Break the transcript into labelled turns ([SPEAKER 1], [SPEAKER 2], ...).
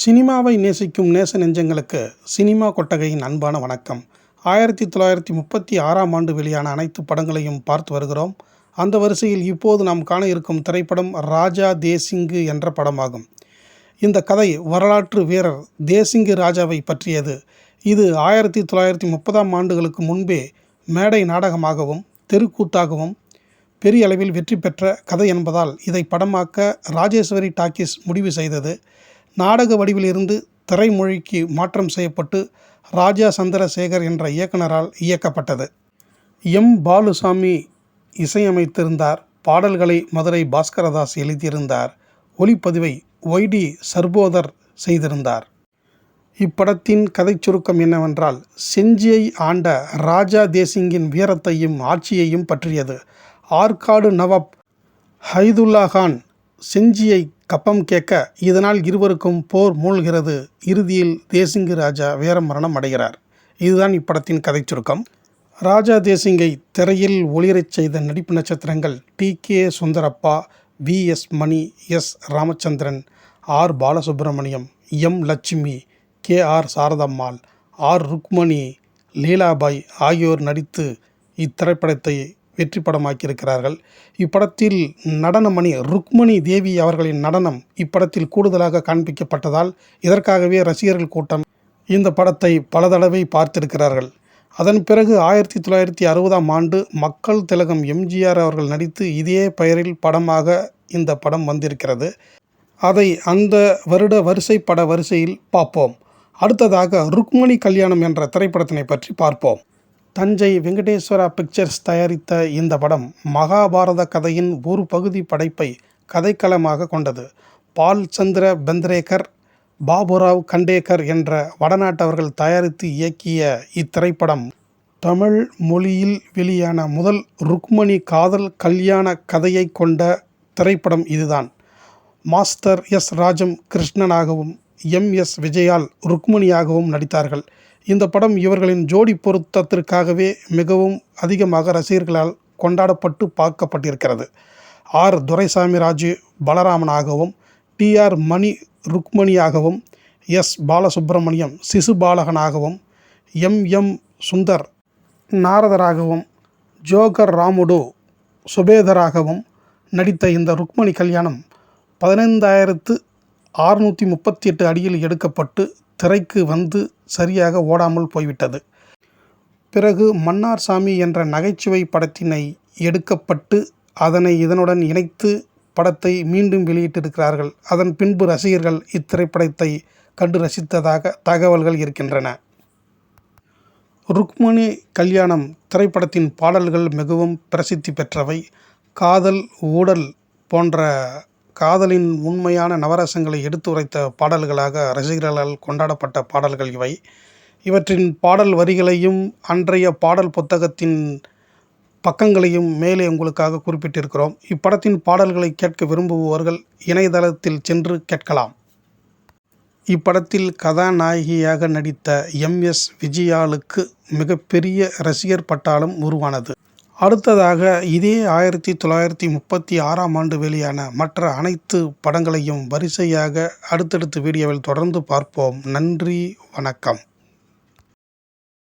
[SPEAKER 1] சினிமாவை நேசிக்கும் நேச நெஞ்சங்களுக்கு சினிமா கொட்டகையின் அன்பான வணக்கம். ஆயிரத்தி தொள்ளாயிரத்தி முப்பத்தி ஆறாம் ஆண்டு வெளியான அனைத்து படங்களையும் பார்த்து வருகிறோம். அந்த வரிசையில் இப்போது நாம் காண இருக்கும் திரைப்படம் ராஜா தேசிங்கு என்ற படமாகும். இந்த கதை வரலாற்று வீரர் தேசிங்கு ராஜாவை பற்றியது. இது ஆயிரத்தி தொள்ளாயிரத்தி முப்பதாம் ஆண்டுகளுக்கு முன்பே மேடை நாடகமாகவும் தெருக்கூத்தாகவும் பெரிய அளவில் வெற்றி பெற்ற கதை என்பதால் இதை படமாக்க ராஜேஸ்வரி டாக்கீஸ் முடிவு செய்தது. நாடக வடிவிலிருந்து திரைமொழிக்கு மாற்றம் செய்யப்பட்டு ராஜா சந்திரசேகர் என்ற இயக்குனரால் இயக்கப்பட்டது. எம். பாலுசாமி இசையமைத்திருந்தார். பாடல்களை மதுரை பாஸ்கரதாஸ் எழுதியிருந்தார். ஒளிப்பதிவை ஒய்டி சர்போதர் செய்திருந்தார். இப்படத்தின் கதை சுருக்கம் என்னவென்றால் செஞ்சியை ஆண்ட ராஜா தேசிங்கின் வீரத்தையும் ஆட்சியையும் பற்றியது. ஆற்காடு நவாப் ஹைதுல்லா கான் செஞ்சியை கப்பம் கேட்க இதனால் இருவருக்கும் போர் மூழ்கிறது. இறுதியில் தேசிங்கு ராஜா வீரமரணம் அடைகிறார். இதுதான் இப்படத்தின் கதை சுருக்கம். ராஜா தேசிங்கை திரையில் ஒளிரச் செய்த நடிப்பு நட்சத்திரங்கள் T. K. Sundarappa V. S. Mani S. Ramachandran R. Balasubramaniam M. Lakshmi K. R. Sarathammal R. Rukmani Leelabai ஆகியோர் நடித்து இத்திரைப்படத்தை வெற்றி படமாக்கியிருக்கிறார்கள் இப்படத்தில் நடனமணி ருக்மணி தேவி அவர்களின் நடனம் இப்படத்தில் கூடுதலாக காண்பிக்கப்பட்டதால் இதற்காகவே ரசிகர்கள் கூட்டம் இந்த படத்தை பல தடவை பார்த்திருக்கிறார்கள். அதன் பிறகு ஆயிரத்தி தொள்ளாயிரத்தி அறுபதாம் ஆண்டு மக்கள் திலகம் எம்ஜிஆர் அவர்கள் நடித்து இதே பெயரில் படமாக இந்த படம் வந்திருக்கிறது. அதை அந்த வருட வரிசை பட வரிசையில் பார்ப்போம். அடுத்ததாக ருக்மணி கல்யாணம் என்ற திரைப்படத்தினை பற்றி பார்ப்போம். தஞ்சை வெங்கடேஸ்வரா பிக்சர்ஸ் தயாரித்த இந்த படம் மகாபாரத கதையின் ஒரு பகுதி படைப்பை கதைக்களமாக கொண்டது. பால் சந்திர பெந்திரேக்கர் பாபுராவ் கண்டேகர் என்ற வடநாட்டவர்கள் தயாரித்து இயக்கிய இத்திரைப்படம். தமிழ் மொழியில் வெளியான முதல் ருக்மணி காதல் கல்யாண கதையை கொண்ட திரைப்படம் இதுதான். Master S. ராஜம் கிருஷ்ணனாகவும் எம். எஸ். விஜயால் ருக்மணியாகவும் நடித்தார்கள். இந்த படம் இவர்களின் ஜோடி பொருத்தத்திற்காகவே மிகவும் அதிகமாக ரசிகர்களால் கொண்டாடப்பட்டு பார்க்கப்பட்டிருக்கிறது. ஆர். துரைசாமி ராஜு பலராமனாகவும் டி. ஆர். மணி ருக்மணியாகவும் எஸ். பாலசுப்பிரமணியம் சிசுபாலகனாகவும் எம். எம். சுந்தர் நாரதராகவும் ஜோகர் ராமுடு சுபேதராகவும் நடித்த இந்த ருக்மணி கல்யாணம் பதினைந்தாயிரத்து அறுநூற்றி முப்பத்தி எட்டு அடியில் எடுக்கப்பட்டு திரைக்கு வந்து சரியாக ஓடாமல் போய்விட்டது. பிறகு மன்னார் சாமி என்ற நகைச்சுவை படத்தினை எடுக்கப்பட்டு அதனை இதனுடன் இணைத்து படத்தை மீண்டும் வெளியிட்டிருக்கிறார்கள். அதன் பின்பு ரசிகர்கள் இத்திரைப்படத்தை கண்டு ரசித்ததாக தகவல்கள் இருக்கின்றன. ருக்மணி கல்யாணம் திரைப்படத்தின் பாடல்கள் மிகவும் பிரசித்தி பெற்றவை. காதல் ஊடல் போன்ற காதலின் உண்மையான நவரசங்களை எடுத்துரைத்த பாடல்களாக ரசிகர்களால் கொண்டாடப்பட்ட பாடல்கள் இவை. இவற்றின் பாடல் வரிகளையும் அன்றைய பாடல் புத்தகத்தின் பக்கங்களையும் மேலே உங்களுக்காக குறிப்பிட்டிருக்கிறோம். இப்படத்தின் பாடல்களை கேட்க விரும்புபவர்கள் இணையதளத்தில் சென்று கேட்கலாம். இப்படத்தில் கதாநாயகியாக நடித்த எம் எஸ் விஜயாலுக்கு மிகப்பெரிய ரசிகர் பட்டாளம் உருவானது. அடுத்ததாக இதே ஆயிரத்தி தொள்ளாயிரத்தி முப்பத்தி ஆறாம் ஆண்டு வெளியான மற்ற அனைத்து படங்களையும் வரிசையாக அடுத்தடுத்த வீடியோவில் தொடர்ந்து பார்ப்போம். நன்றி வணக்கம்.